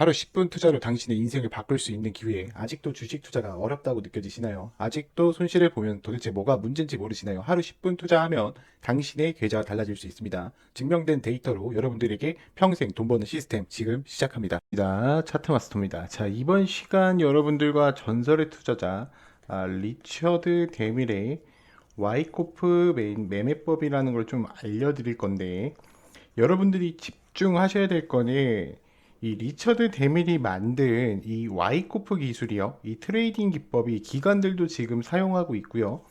하루 10분 투자로 당신의 인생을 바꿀 수 있는 기회에 아직도 주식 투자가 어렵다고 느껴지시나요? 아직도 손실을 보면 도대체 뭐가 문제인지 모르시나요? 하루 10분 투자하면 당신의 계좌가 달라질 수 있습니다. 증명된 데이터로 여러분들에게 평생 돈 버는 시스템 지금 시작합니다. 차트 마스터입니다. 자, 이번 시간 여러분들과 전설의 투자자 아, 리처드 데밀의 와이코프 메인 매매법이라는 걸 좀 알려드릴 건데 여러분들이 집중하셔야 될 거는 이 리처드 데밀이 만든 이 와이코프 기술이요. 이 트레이딩 기법이 기관들도 지금 사용하고 있고요.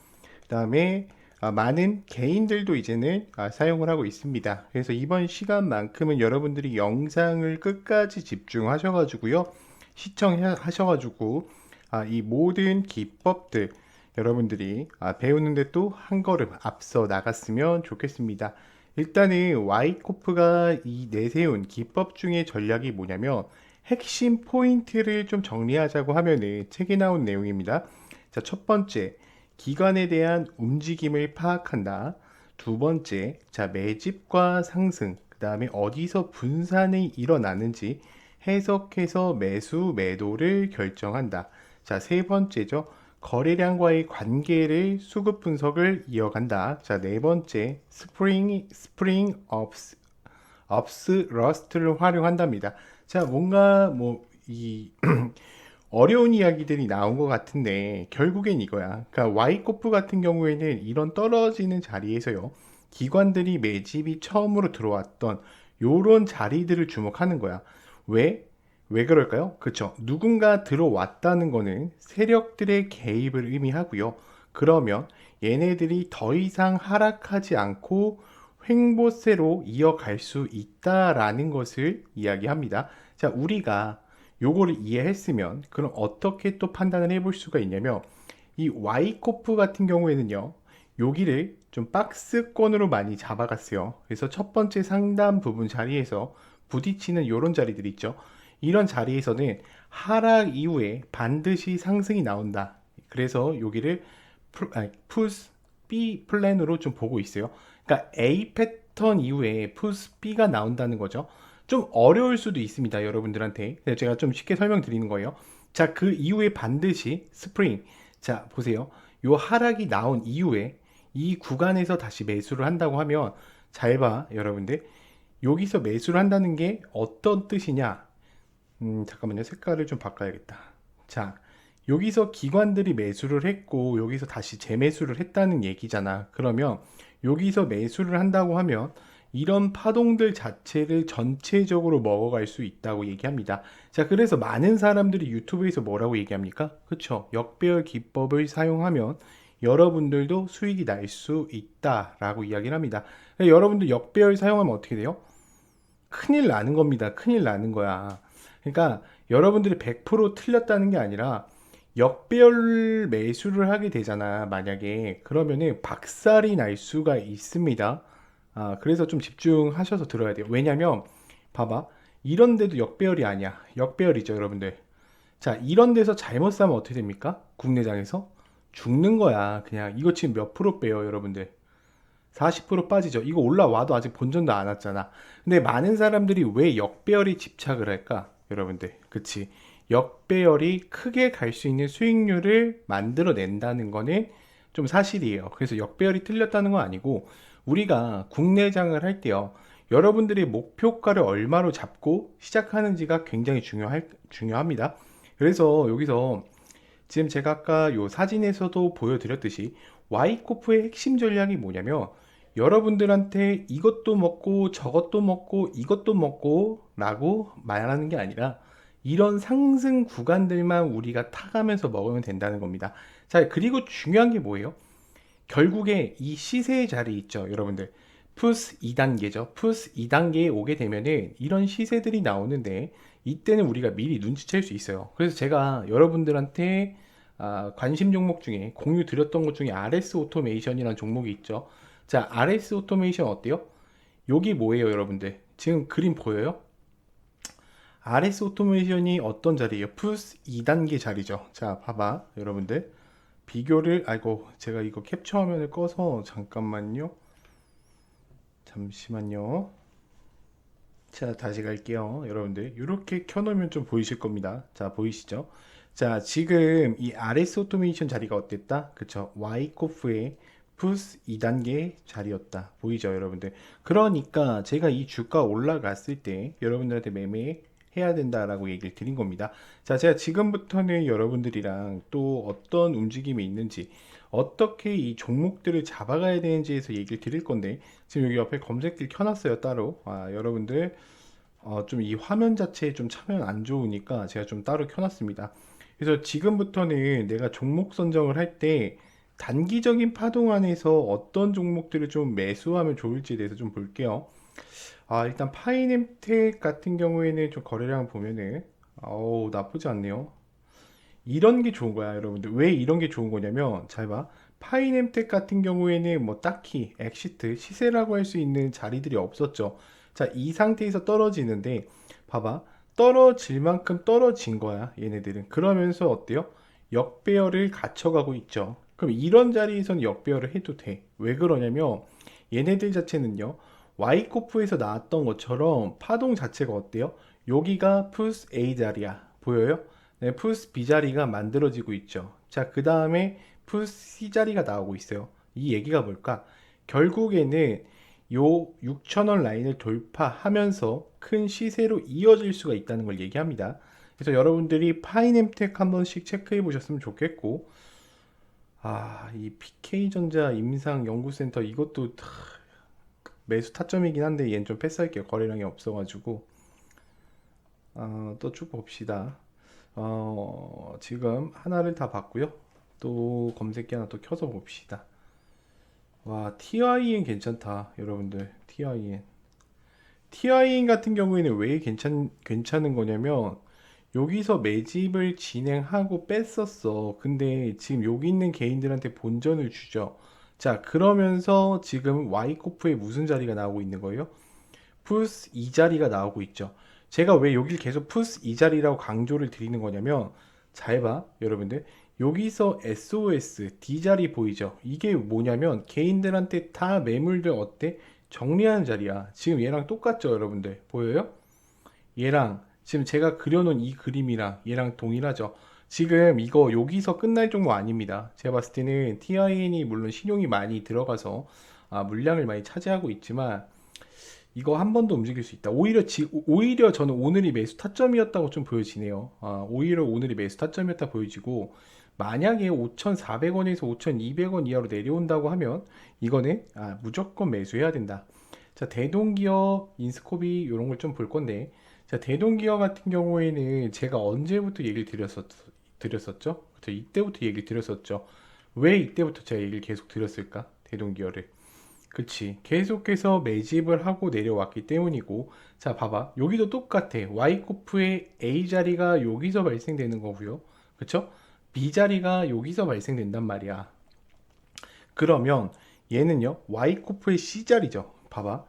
그다음에 아, 많은 개인들도 이제는 아, 사용을 하고 있습니다. 그래서 이번 시간만큼은 여러분들이 영상을 끝까지 집중하셔가지고요. 시청하셔가지고 아, 이 모든 기법들 여러분들이 아, 배우는데 또 한 걸음 앞서 나갔으면 좋겠습니다. 일단은 와이코프가 이 내세운 기법 중에 전략이 뭐냐면 핵심 포인트를 좀 정리하자고 하면은 책에 나온 내용입니다. 자, 첫 번째, 기관에 대한 움직임을 파악한다. 두 번째, 자, 매집과 상승, 그 다음에 어디서 분산이 일어나는지 해석해서 매수, 매도를 결정한다. 자, 세 번째죠. 거래량과의 관계를 수급 분석을 이어간다. 자, 네 번째, 스프링, 스프링 업스, 업스 러스트를 활용한답니다. 자, 뭔가 뭐, 이, 어려운 이야기들이 나온 것 같은데, 결국엔 이거야. 그러니까 와이코프 같은 경우에는 이런 떨어지는 자리에서요, 기관들이 매집이 처음으로 들어왔던 요런 자리들을 주목하는 거야. 왜? 왜 그럴까요? 그렇죠. 누군가 들어왔다는 거는 세력들의 개입을 의미하고요. 그러면 얘네들이 더 이상 하락하지 않고 횡보세로 이어갈 수 있다라는 것을 이야기합니다. 자, 우리가 요거를 이해했으면 그럼 어떻게 또 판단을 해볼 수가 있냐면 이 와이코프 같은 경우에는요. 여기를 좀 박스권으로 많이 잡아갔어요. 그래서 첫 번째 상단 부분 자리에서 부딪히는 요런 자리들 있죠. 이런 자리에서는 하락 이후에 반드시 상승이 나온다. 그래서 여기를 푸스 B 플랜으로 좀 보고 있어요. 그러니까 A 패턴 이후에 푸스 B가 나온다는 거죠. 좀 어려울 수도 있습니다, 여러분들한테. 제가 좀 쉽게 설명드리는 거예요. 자, 그 이후에 반드시 스프링. 자, 보세요. 요 하락이 나온 이후에 이 구간에서 다시 매수를 한다고 하면 잘 봐, 여러분들. 여기서 매수를 한다는 게 어떤 뜻이냐? 음, 잠깐만요. 색깔을 좀 바꿔야겠다. 자, 여기서 기관들이 매수를 했고, 여기서 다시 재매수를 했다는 얘기잖아. 그러면 여기서 매수를 한다고 하면 이런 파동들 자체를 전체적으로 먹어갈 수 있다고 얘기합니다. 자, 그래서 많은 사람들이 유튜브에서 뭐라고 얘기합니까? 그쵸? 역배열 기법을 사용하면 여러분들도 수익이 날 수 있다라고 이야기를 합니다. 여러분들 역배열 사용하면 어떻게 돼요? 큰일 나는 겁니다. 큰일 나는 거야. 그러니까 여러분들이 100% 틀렸다는 게 아니라 역배열 매수를 하게 되잖아. 만약에 그러면은 박살이 날 수가 있습니다. 아, 그래서 좀 집중하셔서 들어야 돼요. 왜냐면 봐봐. 이런 데도 역배열이 아니야. 역배열이죠, 여러분들. 자, 이런 데서 잘못 사면 어떻게 됩니까? 국내장에서 죽는 거야. 그냥 이거 지금 몇 프로 빼요, 여러분들? 40% 빠지죠. 이거 올라와도 아직 본전도 안 왔잖아. 근데 많은 사람들이 왜 역배열에 집착을 할까? 여러분들. 그치. 역배열이 크게 갈 수 있는 수익률을 만들어낸다는 거는 좀 사실이에요. 그래서 역배열이 틀렸다는 건 아니고 우리가 국내장을 할 때요. 여러분들이 목표가를 얼마로 잡고 시작하는지가 굉장히 중요할, 중요합니다. 그래서 여기서 지금 제가 아까 요 사진에서도 보여드렸듯이 와이코프의 핵심 전략이 뭐냐면 여러분들한테 이것도 먹고 저것도 먹고 이것도 먹고 라고 말하는 게 아니라 이런 상승 구간들만 우리가 타가면서 먹으면 된다는 겁니다. 자, 그리고 중요한 게 뭐예요? 결국에 이 시세의 자리 있죠, 여러분들. 푸스 2단계죠. 푸스 2단계에 오게 되면은 이런 시세들이 나오는데 이때는 우리가 미리 눈치챌 수 있어요. 그래서 제가 여러분들한테 아, 관심 종목 중에 공유 드렸던 것 중에 RS 오토메이션이라는 종목이 있죠. 자, RS 오토메이션 어때요? 여기 뭐예요, 여러분들? 지금 그림 보여요? RS 오토메이션이 어떤 자리예요? 푸스 2단계 자리죠. 자, 봐봐, 여러분들. 비교를, 아이고, 제가 이거 캡처 화면을 꺼서 잠깐만요. 잠시만요. 자, 다시 갈게요. 여러분들. 이렇게 켜놓으면 좀 보이실 겁니다. 자, 보이시죠? 자, 지금 이 RS 오토메이션 자리가 어땠다? 그쵸? 와이코프의 푸스 2단계 자리였다. 보이죠, 여러분들? 그러니까 제가 이 주가 올라갔을 때 여러분들한테 매매 해야 된다라고 얘기를 드린 겁니다. 자, 제가 지금부터는 여러분들이랑 또 어떤 움직임이 있는지, 어떻게 이 종목들을 잡아가야 되는지에서 얘기를 드릴 건데, 지금 여기 옆에 검색길 켜놨어요, 따로. 아, 여러분들, 어, 좀 이 화면 자체에 좀 참여는 안 좋으니까 제가 좀 따로 켜놨습니다. 그래서 지금부터는 내가 종목 선정을 할때 단기적인 파동 안에서 어떤 종목들을 좀 매수하면 좋을지에 대해서 좀 볼게요. 아, 일단 파이nem텍 같은 경우에는 좀 거래량 보면은 어우, 나쁘지 않네요. 이런 게 좋은 거야, 여러분들. 왜 이런 게 좋은 거냐면, 잘 봐. 파이nem텍 같은 경우에는 뭐 딱히 엑시트, 시세라고 할 수 있는 자리들이 없었죠. 자, 이 상태에서 떨어지는데, 봐봐. 떨어질 만큼 떨어진 거야, 얘네들은. 그러면서 어때요? 역배열을 갖춰가고 있죠. 그럼 이런 자리에서는 역배열을 해도 돼. 왜 그러냐면, 얘네들 자체는요, 와이코프에서 나왔던 것처럼 파동 자체가 어때요? 여기가 푸스 A 자리야. 보여요? 네, 푸스 B 자리가 만들어지고 있죠. 자, 그 다음에 푸스 C 자리가 나오고 있어요. 이 얘기가 뭘까? 결국에는 요 6천원 라인을 돌파하면서 큰 시세로 이어질 수가 있다는 걸 얘기합니다. 그래서 여러분들이 파이nem텍 한 번씩 체크해 보셨으면 좋겠고, 아, 이 PK전자 임상연구센터 이것도 다 매수 타점이긴 한데 얘는 좀 패스할게요. 거래량이 없어가지고. 어, 또 쭉 봅시다. 어, 지금 하나를 다 봤고요. 또 검색기 하나 또 켜서 봅시다. 와, TIN 괜찮다, 여러분들. TIN. TIN 같은 경우에는 왜 괜찮, 괜찮은 거냐면, 여기서 매집을 진행하고 뺐었어. 근데 지금 여기 있는 개인들한테 본전을 주죠. 자, 그러면서 지금 와이코프에 무슨 자리가 나오고 있는 거예요? 푸스 이 자리가 나오고 있죠. 제가 왜 여길 계속 푸스 이 자리라고 강조를 드리는 거냐면, 잘 봐, 여러분들. 여기서 SOS D 자리 보이죠? 이게 뭐냐면 개인들한테 다 매물들 어때? 정리하는 자리야. 지금 얘랑 똑같죠, 여러분들? 보여요? 얘랑 지금 제가 그려놓은 이 그림이랑 얘랑 동일하죠. 지금 이거 여기서 끝날 종목 아닙니다. 제가 봤을 때는 TIN이 물론 신용이 많이 들어가서 아, 물량을 많이 차지하고 있지만 이거 한 번 더 움직일 수 있다. 오히려 지, 오히려 저는 오늘이 매수 타점이었다고 좀 보여지네요. 아, 오히려 오늘이 매수 타점이었다 보여지고 만약에 5,400원에서 5,200원 이하로 내려온다고 하면 이거는 아, 무조건 매수해야 된다. 자, 대동기업, 인스코비 이런 걸 좀 볼 건데 자, 대동기업 같은 경우에는 제가 언제부터 얘기를 드렸었, 드렸었죠? 그쵸, 이때부터 얘기를 드렸었죠. 왜 이때부터 제가 얘기를 계속 드렸을까? 대동기업을. 그치. 계속해서 매집을 하고 내려왔기 때문이고, 자, 봐봐. 여기도 똑같아. Y코프의 A 자리가 여기서 발생되는 거고요. 그쵸? B 자리가 여기서 발생된단 말이야. 그러면 얘는요, Y코프의 C 자리죠. 봐봐.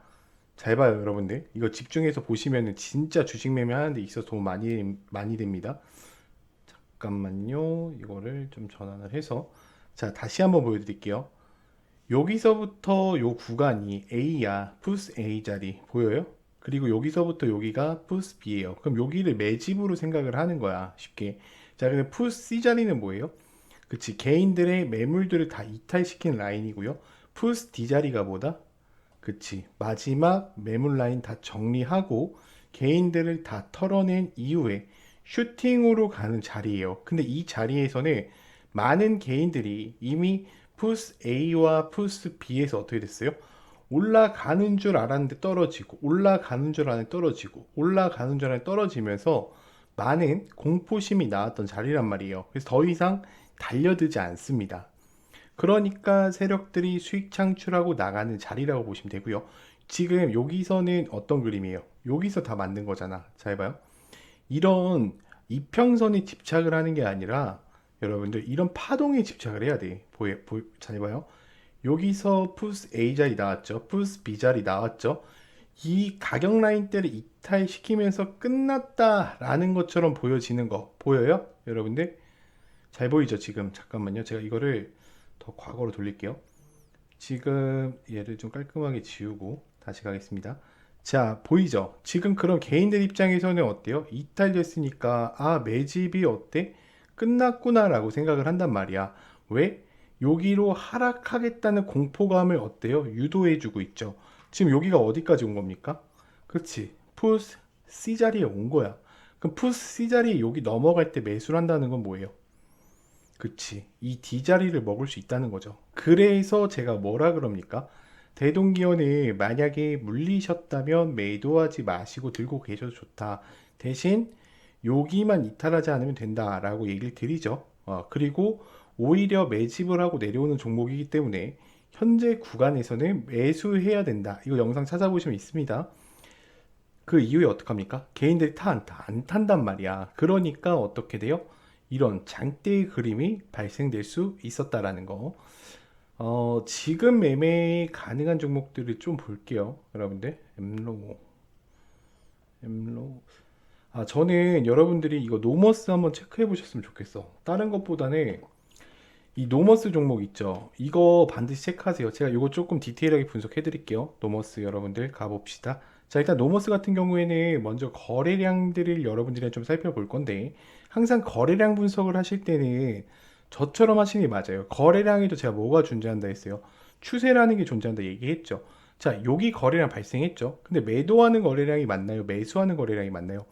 잘 봐요, 여러분들. 이거 집중해서 보시면은 진짜 주식 매매 하는데 있어서 도움 많이, 많이 됩니다. 잠깐만요. 이거를 좀 전환을 해서. 자, 다시 한번 보여 드릴게요. 여기서부터 요 구간이 A야. 푸스 A 자리. 보여요? 그리고 여기서부터 여기가 푸스 B예요. 그럼 여기를 매집으로 생각을 하는 거야. 쉽게. 자, 근데 푸스 C 자리는 뭐예요? 그치. 개인들의 매물들을 다 이탈시킨 라인이고요. 푸스 D 자리가 뭐다? 그치. 마지막 매물 라인 다 정리하고 개인들을 다 털어낸 이후에 슈팅으로 가는 자리예요. 근데 이 자리에서는 많은 개인들이 이미 푸스 A와 푸스 B에서 어떻게 됐어요? 올라가는 줄 알았는데 떨어지고 올라가는 줄 알았는데 떨어지고 올라가는 줄 알았는데 떨어지면서 많은 공포심이 나왔던 자리란 말이에요. 그래서 더 이상 달려들지 않습니다. 그러니까 세력들이 수익 창출하고 나가는 자리라고 보시면 되고요. 지금 여기서는 어떤 그림이에요? 여기서 다 만든 거잖아. 잘 봐요. 이런 이평선에 집착을 하는 게 아니라 여러분들 이런 파동에 집착을 해야 돼. 보여, 보, 잘 봐요. 여기서 푸스 A 자리 나왔죠. 푸스 B 자리 나왔죠. 이 가격 라인대를 이탈시키면서 끝났다라는 것처럼 보여지는 거 보여요? 여러분들? 잘 보이죠? 지금 잠깐만요. 제가 이거를 더 과거로 돌릴게요. 지금 얘를 좀 깔끔하게 지우고 다시 가겠습니다. 자, 보이죠? 지금 그런 개인들 입장에서는 어때요? 이탈됐으니까, 아, 매집이 어때? 끝났구나 라고 생각을 한단 말이야. 왜? 여기로 하락하겠다는 공포감을 어때요? 유도해주고 있죠. 지금 여기가 어디까지 온 겁니까? 그렇지. 푸스 C 자리에 온 거야. 그럼 푸스 C 자리에 여기 넘어갈 때 매수를 한다는 건 뭐예요? 그치. 이 D 자리를 먹을 수 있다는 거죠. 그래서 제가 뭐라 그럽니까? 대동기원을 만약에 물리셨다면 매도하지 마시고 들고 계셔도 좋다. 대신 여기만 이탈하지 않으면 된다라고 얘기를 드리죠. 어, 그리고 오히려 매집을 하고 내려오는 종목이기 때문에 현재 구간에서는 매수해야 된다. 이거 영상 찾아보시면 있습니다. 그 이후에 어떡합니까? 개인들이 타 안 타? 안 탄단 말이야. 그러니까 어떻게 돼요? 이런 장대의 그림이 발생될 수 있었다라는 거. 어, 지금 매매 가능한 종목들을 좀 볼게요. 여러분들. 엠로. 엠로. 아, 저는 여러분들이 이거 노머스 한번 체크해 보셨으면 좋겠어. 다른 것보다는 이 노머스 종목 있죠. 이거 반드시 체크하세요. 제가 이거 조금 디테일하게 분석해 드릴게요. 노머스 여러분들 가봅시다. 자, 일단 노머스 같은 경우에는 먼저 거래량들을 여러분들이 좀 살펴볼 건데 항상 거래량 분석을 하실 때는 저처럼 하시는 게 맞아요. 거래량에도 제가 뭐가 존재한다 했어요. 추세라는 게 존재한다 얘기했죠. 자, 여기 거래량 발생했죠. 근데 매도하는 거래량이 맞나요? 매수하는 거래량이 맞나요?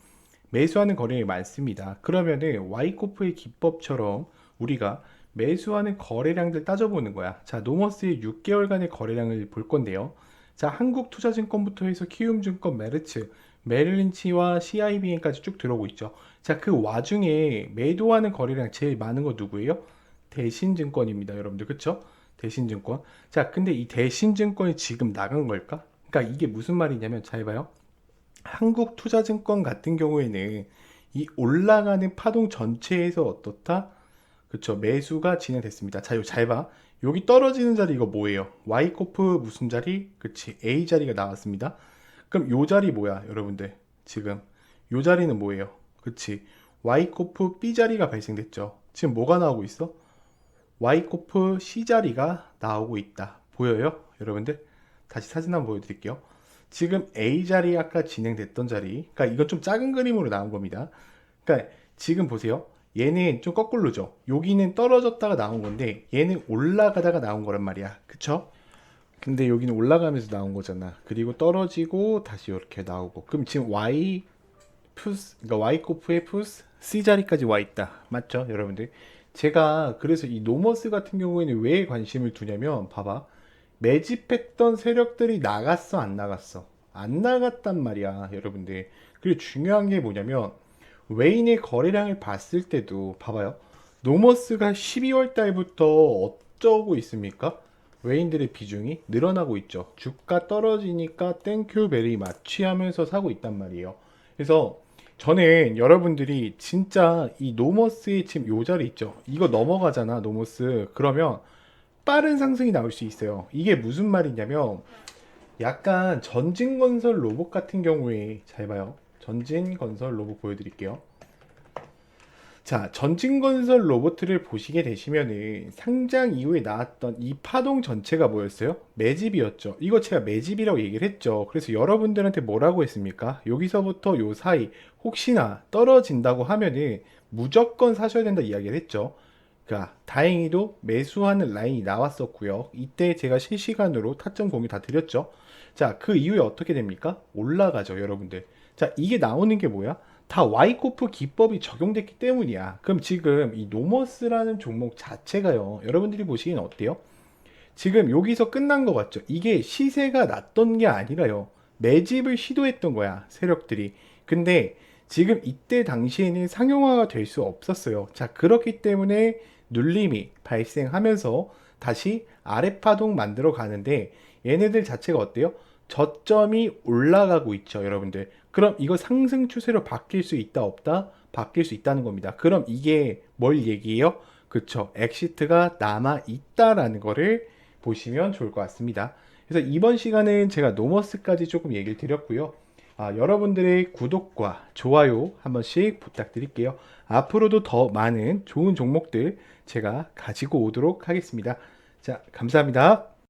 매수하는 거래량이 많습니다. 그러면은 와이코프의 기법처럼 우리가 매수하는 거래량들 따져보는 거야. 자, 노머스의 6개월간의 거래량을 볼 건데요. 자, 한국투자증권부터 해서 키움증권, 메르츠, 메릴린치와 CIBN까지 쭉 들어오고 있죠. 자, 그 와중에 매도하는 거래량 제일 많은 거 누구예요? 대신증권입니다, 여러분들. 그쵸? 대신증권. 자, 근데 이 대신증권이 지금 나간 걸까? 그러니까 이게 무슨 말이냐면 잘 봐요. 한국투자증권 같은 경우에는 이 올라가는 파동 전체에서 어떻다? 그쵸 매수가 진행됐습니다. 자, 이거 잘 봐. 여기 떨어지는 자리 이거 뭐예요? Y코프 무슨 자리? 그치 A 자리가 나왔습니다. 그럼 요 자리 뭐야, 여러분들? 지금 요 자리는 뭐예요? 그치 Y코프 B 자리가 발생됐죠. 지금 뭐가 나오고 있어? Y코프 C 자리가 나오고 있다. 보여요? 여러분들? 다시 사진 한번 보여드릴게요. 지금 A 자리 아까 진행됐던 자리, 그러니까 이건 좀 작은 그림으로 나온 겁니다. 그러니까 지금 보세요. 얘는 좀 거꾸로죠. 여기는 떨어졌다가 나온 건데 얘는 올라가다가 나온 거란 말이야. 그쵸? 근데 여기는 올라가면서 나온 거잖아. 그리고 떨어지고 다시 이렇게 나오고. 그럼 지금 Y 푸스, 그러니까 Y 코프의 푸스 C 자리까지 와 있다. 맞죠, 여러분들? 제가 그래서 이 노머스 같은 경우에는 왜 관심을 두냐면 봐봐. 매집했던 세력들이 나갔어, 안 나갔어? 안 나갔단 말이야, 여러분들. 그리고 중요한 게 뭐냐면 웨인의 거래량을 봤을 때도 봐봐요. 노머스가 12월 달부터 어쩌고 있습니까? 웨인들의 비중이 늘어나고 있죠. 주가 떨어지니까 땡큐 베리 마취하면서 사고 있단 말이에요. 그래서 저는 여러분들이 진짜 이 노머스의 지금 요 자리 있죠. 이거 넘어가잖아, 노머스. 그러면 빠른 상승이 나올 수 있어요. 이게 무슨 말이냐면 약간 전진건설 로봇 같은 경우에 잘 봐요. 전진 건설 로봇 보여드릴게요. 자, 전진건설 로봇을 보시게 되시면은 상장 이후에 나왔던 이 파동 전체가 뭐였어요? 매집이었죠. 이거 제가 매집이라고 얘기를 했죠. 그래서 여러분들한테 뭐라고 했습니까? 여기서부터 요 사이 혹시나 떨어진다고 하면은 무조건 사셔야 된다 이야기를 했죠. 그러니까 다행히도 매수하는 라인이 나왔었고요. 이때 제가 실시간으로 타점 공유 다 드렸죠. 자, 그 이후에 어떻게 됩니까? 올라가죠, 여러분들. 자, 이게 나오는 게 뭐야? 다 와이코프 기법이 적용됐기 때문이야. 그럼 지금 이 노머스라는 종목 자체가요. 여러분들이 보시기엔 어때요? 지금 여기서 끝난 것 같죠? 이게 시세가 났던 게 아니라요. 매집을 시도했던 거야. 세력들이. 근데 지금 이때 당시에는 상용화가 될 수 없었어요. 자, 그렇기 때문에 눌림이 발생하면서 다시 아래 파동 만들어 가는데 얘네들 자체가 어때요? 저점이 올라가고 있죠, 여러분들. 그럼 이거 상승 추세로 바뀔 수 있다, 없다? 바뀔 수 있다는 겁니다. 그럼 이게 뭘 얘기해요? 그쵸. 엑시트가 남아 있다라는 거를 보시면 좋을 것 같습니다. 그래서 이번 시간은 제가 노머스까지 조금 얘기를 드렸고요. 아, 여러분들의 구독과 좋아요 한 번씩 부탁드릴게요. 앞으로도 더 많은 좋은 종목들 제가 가지고 오도록 하겠습니다. 자, 감사합니다.